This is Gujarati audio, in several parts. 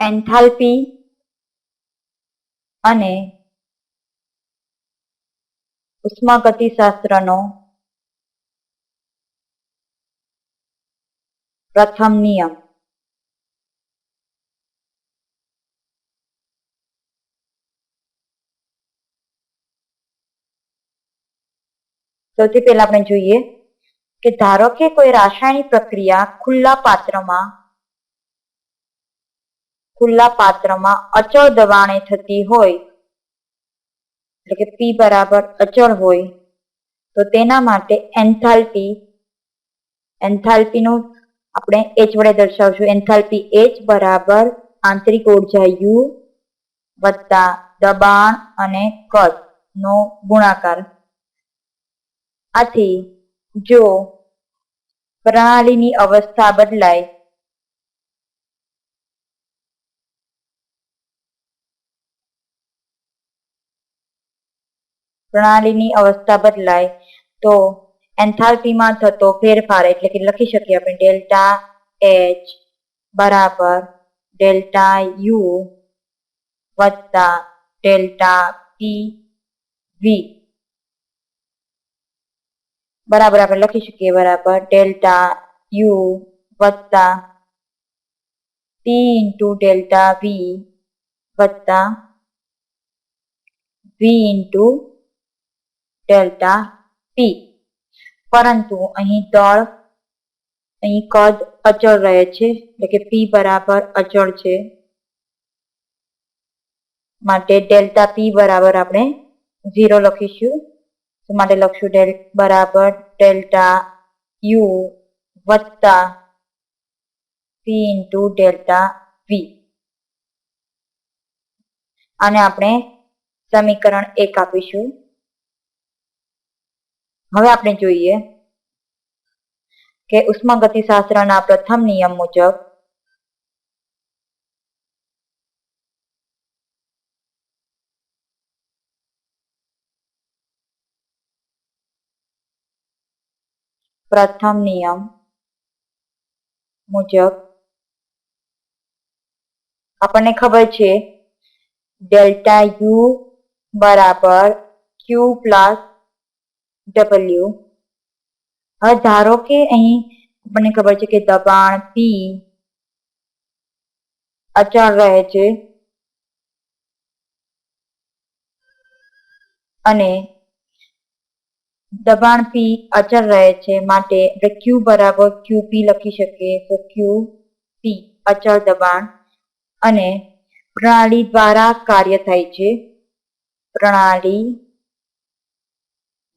એન્થાલ્પી અને ઉષ્માગતિશાસ્ત્રનો પ્રથમ નિયમ. સૌથી પહેલા આપણે જોઈએ કે ધારો કે કોઈ રાસાયણિક પ્રક્રિયા ખુલ્લા પાત્રમાં ખુલ્લા પાત્રમાં અચળ દબાણે થતી હોય, એટલે કે પી બરાબર અચળ હોય, તો તેના માટે એન્થાલ્પી, એન્થાલ્પીનું આપણે એચ વડે દર્શાવશું. એન્થાલ્પી એચ બરાબર આંતરિક ઊર્જા યુ વત્તા દબાણ અને કદ નો ગુણાકાર. આથી જો પ્રણાલીની અવસ્થા બદલાય પ્રણાલીની અવસ્થા બદલાય તો એન્થાલ્પીમાં થતો ફેરફાર એટલે કે લખી શકીએ આપણે ડેલ્ટા એચ બરાબર ડેલ્ટા યુ વત્તા ડેલ્ટા પી વી. બરાબર આપણે લખી શકીએ બરાબર ડેલ્ટા યુ વત્તા ટી ઇન્ટુ ડેલ્ટા વી વત્તા વી ઇન્ટુ ડેલ્ટા પી પરંતુ અહીં દળ, અહીં કદ અચળ રહે છે, એટલે કે પી બરાબર અચળ છે. માટે ડેલ્ટા પી બરાબર આપણે ઝીરો લખીશું. તો માટે લખશું ડેલ, બરાબર ડેલ્ટા યુ વત્તા પી ઇન્ટુ ડેલ્ટા વી અને આપણે સમીકરણ એક આપીશું. હવે આપણે જોઈએ કે ઉષ્માગતિશાસ્ત્રના પ્રથમ નિયમ મુજબ પ્રથમ નિયમ મુજબ આપણને ખબર છે ડેલ્ટા યુ બરાબર ક્યુ પ્લસ ડબલ્યુ હવે ધારો કે અહીં આપણને ખબર છે કે દબાણ પી અચળ રહે છે. અને દબાણ પી અચળ રહે છે માટે આપણે ક્યુ બરાબર ક્યુ પી લખી શકીએ. તો ક્યુ પી અચળ દબાણ અને પ્રણાલી દ્વારા કાર્ય થાય છે. પ્રણાલી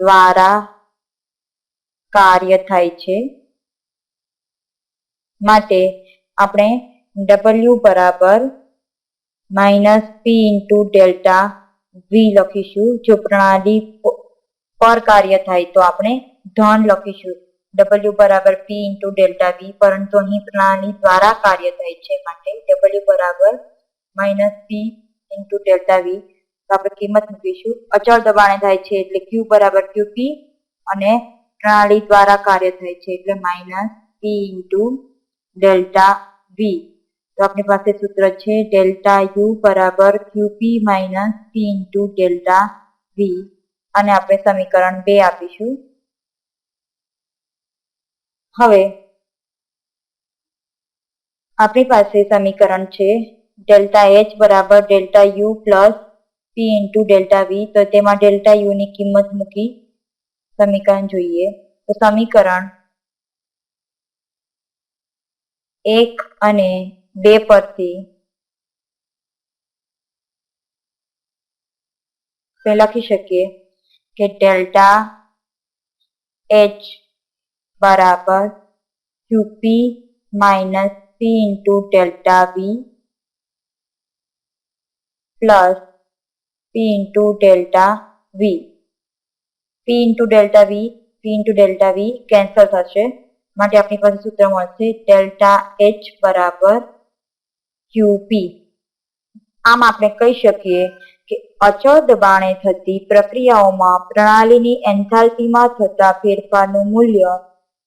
દ્વારા કાર્ય થાય છે. માટે આપણે ડબલ્યુ બરાબર minus P into delta V લખીશું. જો પ્રણાલી પર કાર્ય થાય તો આપણે ધન લખીશું. ડબલ્યુ બરાબર પી ઇન્ટુ ડેલ્ટા વી પરંતુ અહીં પ્રણાલી દ્વારા કાર્ય થાય છે. માટે ડબલ્યુ બરાબર minus P into delta V તો આપણે કિંમત મૂકીશું. અચળ દબાણે થાય છે એટલે ક્યુ બરાબર ક્યુપી અને પ્રણાલી દ્વારા કાર્ય થાય છે એટલે minus P into delta V તો આપણી પાસે સૂત્ર છે ડેલ્ટા યુ બરાબર Q P minus P into delta V અને આપણે સમીકરણ બે આપીશું. હવે આપણી પાસે સમીકરણ છે ડેલ્ટા એચ બરાબર delta U plus P into delta V તો તેમાં ડેલ્ટા યુની કિંમત મૂકી સમીકરણ જોઈએ. તો સમીકરણ એક અને બે પરથી લખી શકીએ કે ડેલ્ટા એચ બરાબર Q P minus P into delta V plus P into delta V P into delta V P into delta V થશે. માટે આપણી પાસે સૂત્ર મળશે ડેલ્ટા એચ બરાબર ક્યુપી આમ આપણે કહી શકીએ કે અચળ દબાણે થતી પ્રક્રિયાઓમાં પ્રણાલીની એન્થાલ્પીમાં થતા ફેરફારનું મૂલ્ય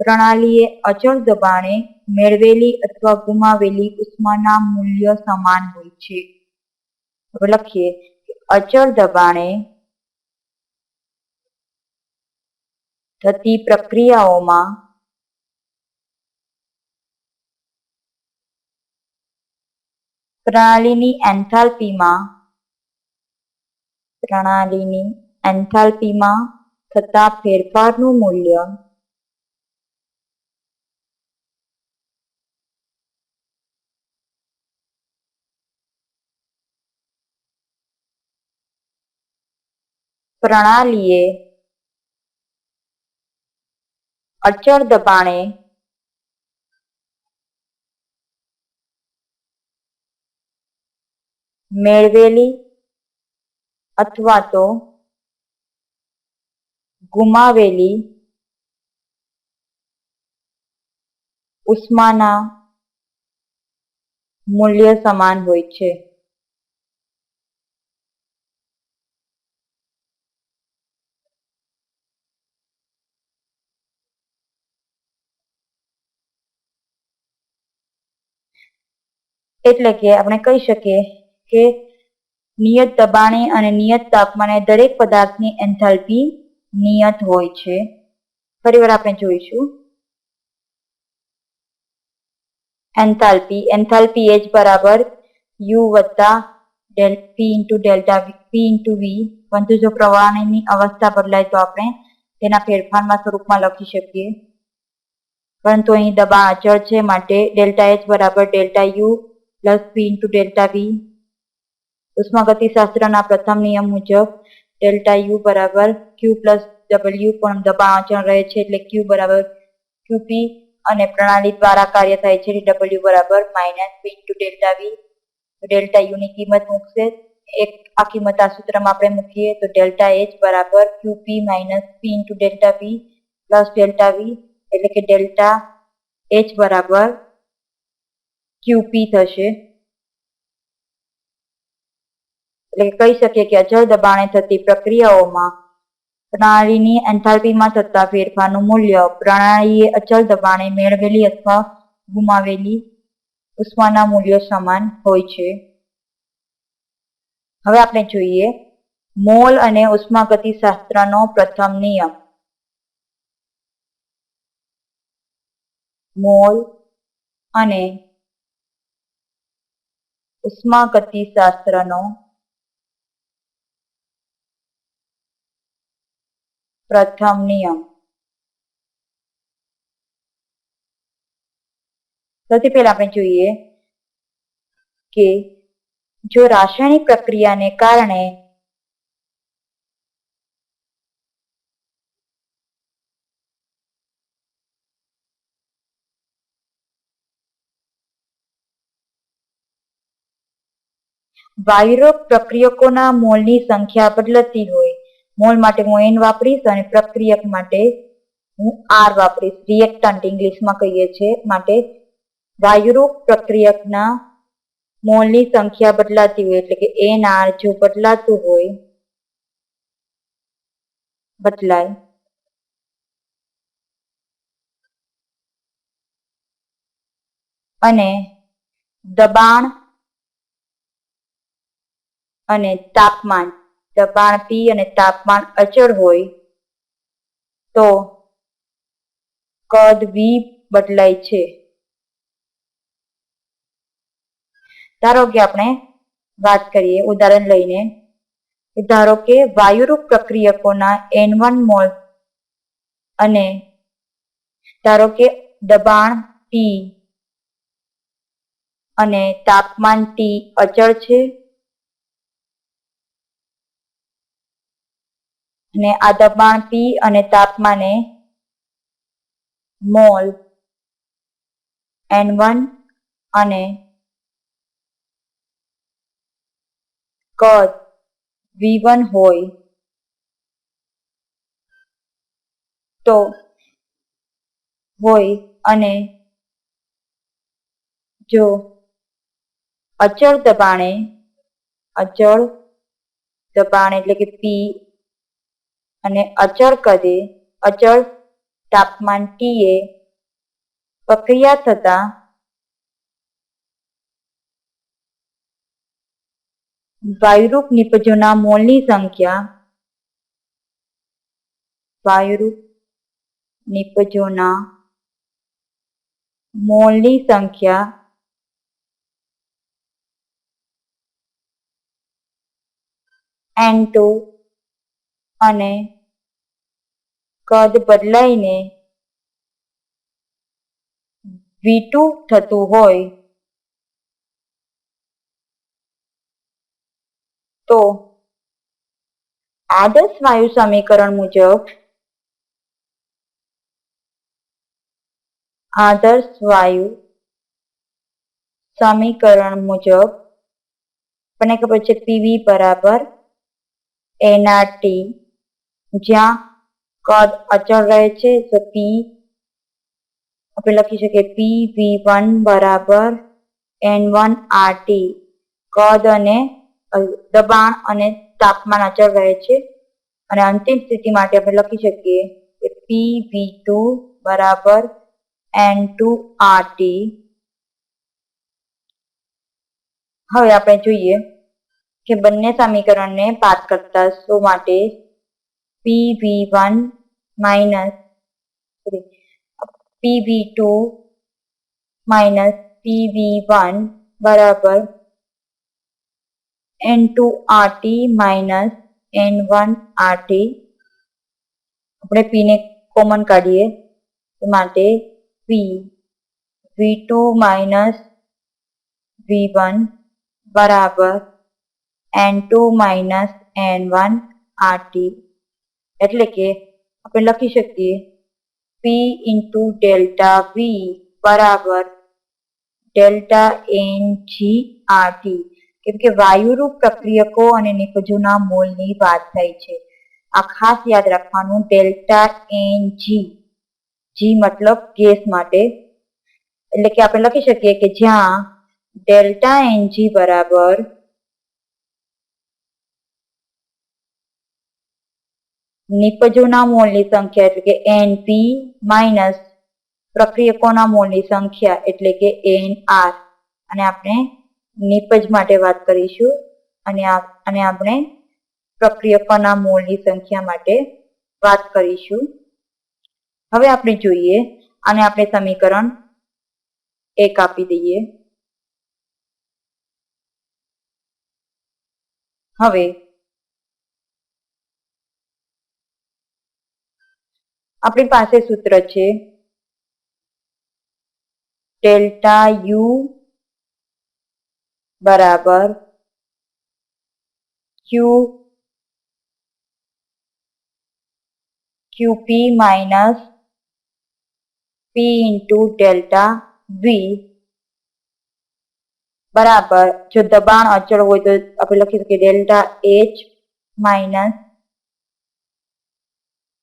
પ્રણાલીએ અચળ દબાણે મેળવેલી અથવા ગુમાવેલી ઉષ્માના મૂલ્ય સમાન હોય છે. લખીએ. અચળ દબાણે થતી પ્રક્રિયાઓમાં પ્રણાલીની એન્થાલ્પીમાં પ્રણાલીની એન્થાલ્પીમાં થતા ફેરફારનું મૂલ્ય પ્રણાલીએ અચળ દબાણે મેળવેલી અથવા તો ગુમાવેલી ઉષ્માના મૂલ્ય સમાન હોય છે. એટલે કે આપણે કહી શકીએ કે નિયત દબાણે અને નિયત તાપમાને દરેક પદાર્થની એન્થાલ્પી નિયત હોય છે. ફરીવાર આપણે જોઈશું. એન્થાલ્પી એન્થાલ્પી એચ બરાબર યુ વત્તા del P into delta P into V પરંતુ જો પ્રવાહની અવસ્થા બદલાય તો આપણે તેના ફેરફારના સ્વરૂપમાં લખી શકીએ. પરંતુ અહીં દબાણ અચળ છે માટે ડેલ્ટા એચ બરાબર delta U plus P into delta V ઉષ્માગતિશાસ્ત્રના પ્રથમ નિયમ મુજબ ડેલ્ટા યુ બરાબર ક્યુ પ્લસ ડબલ્યુ પણ દબાણ રહે છે એટલે ક્યુ બરાબર ક્યુપી અને પ્રણાલી દ્વારા કાર્ય થાય છે ડબલ્યુ બરાબર minus P into delta V delta યુની કિંમત મૂકશે. એક આ કિંમત આ સૂત્રમાં આપણે મૂકીએ તો ડેલ્ટા એચ બરાબર Q P minus P into delta V plus delta V એટલે કે ડેલ્ટા એચ બરાબર ક્યુપી થશે? એટલે કહી શકીએ કે અચળ દબાણે થતી પ્રક્રિયાઓમાં પ્રણાલીની એન્થાલ્પીમાં થતા ફેરફારનું મૂલ્ય પ્રણાલીએ અચળ દબાણે મેળવેલી અથવા ગુમાવેલી ઉષ્માના મૂલ્યો સમાન હોય છે. હવે આપણે જોઈએ મોલ અને ઉષ્માગતિશાસ્ત્રનો પ્રથમ નિયમ. મોલ અને ઉષ્માગતિશાસ્ત્રનો પ્રથમ નિયમ સૌથી પહેલા આપણે જોઈએ કે જો રાસાયણિક પ્રક્રિયાને કારણે વાયુરોગ પ્રક્રિયકોના મોલની સંખ્યા બદલતી હોય. મોલ માટે હું એન વાપરીશ અને પ્રક્રિયક માટે હું આર વાપરીશ. રિએક્ટન્ટ ઇંગ્લિશમાં કહીએ છીએ માટે વાયુરૂપ પ્રક્રિયકના મોલની સંખ્યા બદલાતી હોય એટલે કે એન આર જો બદલાતું હોય, બદલાય. અને દબાણ અને તાપમાન, દબાણ પી અને તાપમાન અચળ હોય તો કદ વી બદલાય છે. ધારો કે આપણે વાત કરીએ, ઉદાહરણ લઈને. ધારો કે વાયુરૂપ પ્રક્રિયકોના એન વન મોલ અને ધારો કે દબાણ ટી અને તાપમાન ટી અચળ છે. અને આ દબાણ પી અને તાપમાને મોલ એન વન અને કદ વી વન હોય. તો હોય અને જો અચળ દબાણે, અચળ દબાણ એટલે કે પી અને અચળ કદે અચળ તાપમાન ટી એ પ્રક્રિયા થતા વાયુરૂપ નિપજોના મોલની સંખ્યા વાયુરૂપ નિપજોના મોલની સંખ્યા એન ટુ અને કદ બદલાઈને વીટું થતું હોય તો આદર્શ વાયુ સમીકરણ મુજબ આદર્શ વાયુ સમીકરણ મુજબ આપણને ખબર છે પીવી બરાબર એનઆરટી જ્યાં કદ અચળ રહે છે, તો પી આપણે લખી શકીએ પી વી વન બરાબર એન વન આરટી કદ અને દબાણ અને તાપમાન અચળ રહે છે. અને અંતિમ સ્થિતિ માટે આપણે લખી શકીએ કે પી વી ટુ બરાબર એન ટુ આરટી હવે આપણે જોઈએ કે બંને સમીકરણને પાત કરતા સો માટે P V one minus P V two minus P V one બરાબર N two RT minus N one RT આપણે પીને કોમન કાઢીએ માટે P V two minus V one બરાબર N two minus N one RT એટલે કે આપણે લખી શકીએ પી ઇન્ટુ ડેલ્ટા વી બરાબર ડેલ્ટા એન જી આરટી કેમ કે વાયુરૂપ પ્રક્રિયકો અને નિપજોના મોલની વાત થઈ છે. આ ખાસ યાદ રાખવાનું ડેલ્ટા એન જી જી મતલબ ગેસ માટે. એટલે કે આપણે લખી શકીએ કે જ્યાં ડેલ્ટા એન જી બરાબર નિપજોના મોલની સંખ્યા એટલે કે એનપી માઇનસ પ્રક્રિયકોના મોલની સંખ્યા એટલે કે એન આર અને આપણે નિપજ માટે વાત કરીશું. અને અને આપણે પ્રક્રિયકોના મોલની સંખ્યા માટે વાત કરીશું. હવે આપણે જોઈએ, અને આપણે સમીકરણ એક આપી દઈએ. હવે આપણી પાસે સૂત્ર છે. ડેલ્ટા યુ બરાબર Q Q P minus P into delta V. બરાબર. જો દબાણ અચળ હોય તો આપણે લખી શકીએ delta H minus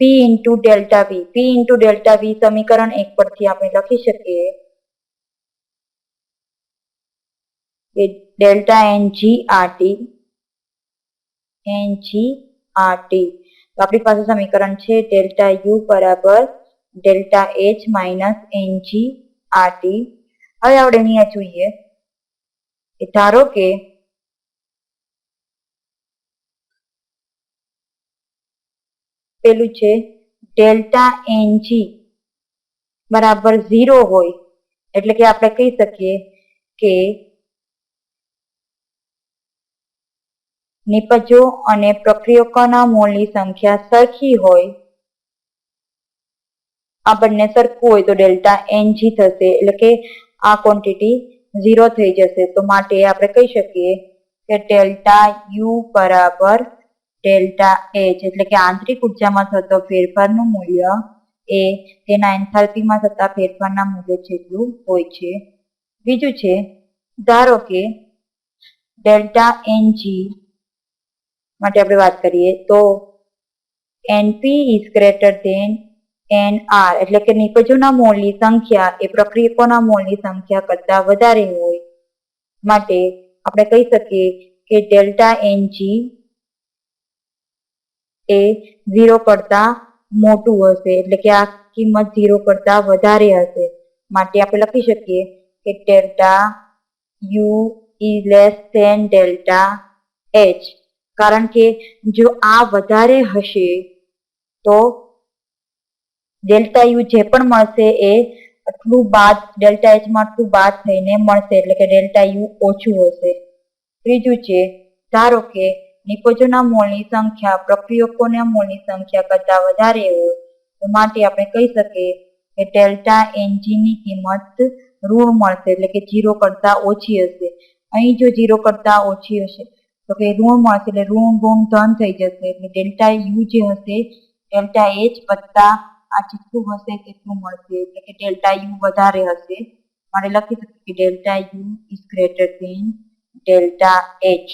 P into delta V P into delta V સમીકરણ એક પરથી આપણે લખી શકીએ. કે delta N G R T N G R T તો આપણી પાસે સમીકરણ છે ડેલ્ટા યુ બરાબર delta H minus N G R T હવે આપણે અહીંયા જોઈએ. ધારો કે પેલું છે ડેલ્ટા એનજી બરાબર ઝીરો હોય. એટલે કે આપણે કહી શકીએ કે નિપજો અને પ્રક્રિયકોના મોલની સંખ્યા સરખી હોય. આ બંને સરખું હોય તો ડેલ્ટા એનજી થશે. એટલે કે આ ક્વોન્ટિટી ઝીરો થઈ જશે. તો માટે આપણે કહી શકીએ કે ડેલ્ટા યુ બરાબર ડેલ્ટા એચ એટલે કે આંતરિક ઉર્જામાં થતો ફેરફારનું મૂલ્ય એ તેના એન્થાલ્પીમાં થતા ફેરફારના મૂલ્ય જેટલું હોય છે. બીજું છે, ધારો કે ડેલ્ટા એનજી માટે આપણે વાત કરીએ તો NP is greater than N R એટલે કે નિપજોના મોલની સંખ્યા એ પ્રક્રિયકોના મોલની સંખ્યા કરતા વધારે હોય. માટે આપણે કહી શકીએ કે ડેલ્ટા એનજી એ ઝીરો કરતા મોટું હશે. એટલે કે આ કિંમત ઝીરો કરતા વધારે હશે. માટે આપણે લખી શકીએ કે delta U is less than delta H. કારણ કે જો આ વધારે હશે, તો ડેલ્ટા યુ જે પણ મળશે એ આટલું બાદ, ડેલ્ટા એચમાં આટલું બાદ થઈને મળશે. એટલે કે ડેલ્ટા યુ ઓછું હશે. ત્રીજું છે, ધારો કે નિપજોના મોલની સંખ્યા, પ્રક્રિયકોના મોલની સંખ્યા કરતાં વધારે હોય માટે આપણે કહી શકીએ કે ડેલ્ટા એનજીની કિંમત ઋણ મળશે, એટલે કે જીરો કરતાં ઓછી હશે. અહીં જો જીરો કરતાં ઓછી હશે, તો કે ઋણ મળશે, એટલે ઋણ ઋણ ધન થઈ જશે, એટલે ડેલ્ટા યુ જે હશે, ડેલ્ટા એચ વત્તા આ જેટલું હશે તેટલું મળશે, એટલે કે ડેલ્ટા યુ વધારે હશે. મારે લખી શકીએ કે delta U is greater than delta H.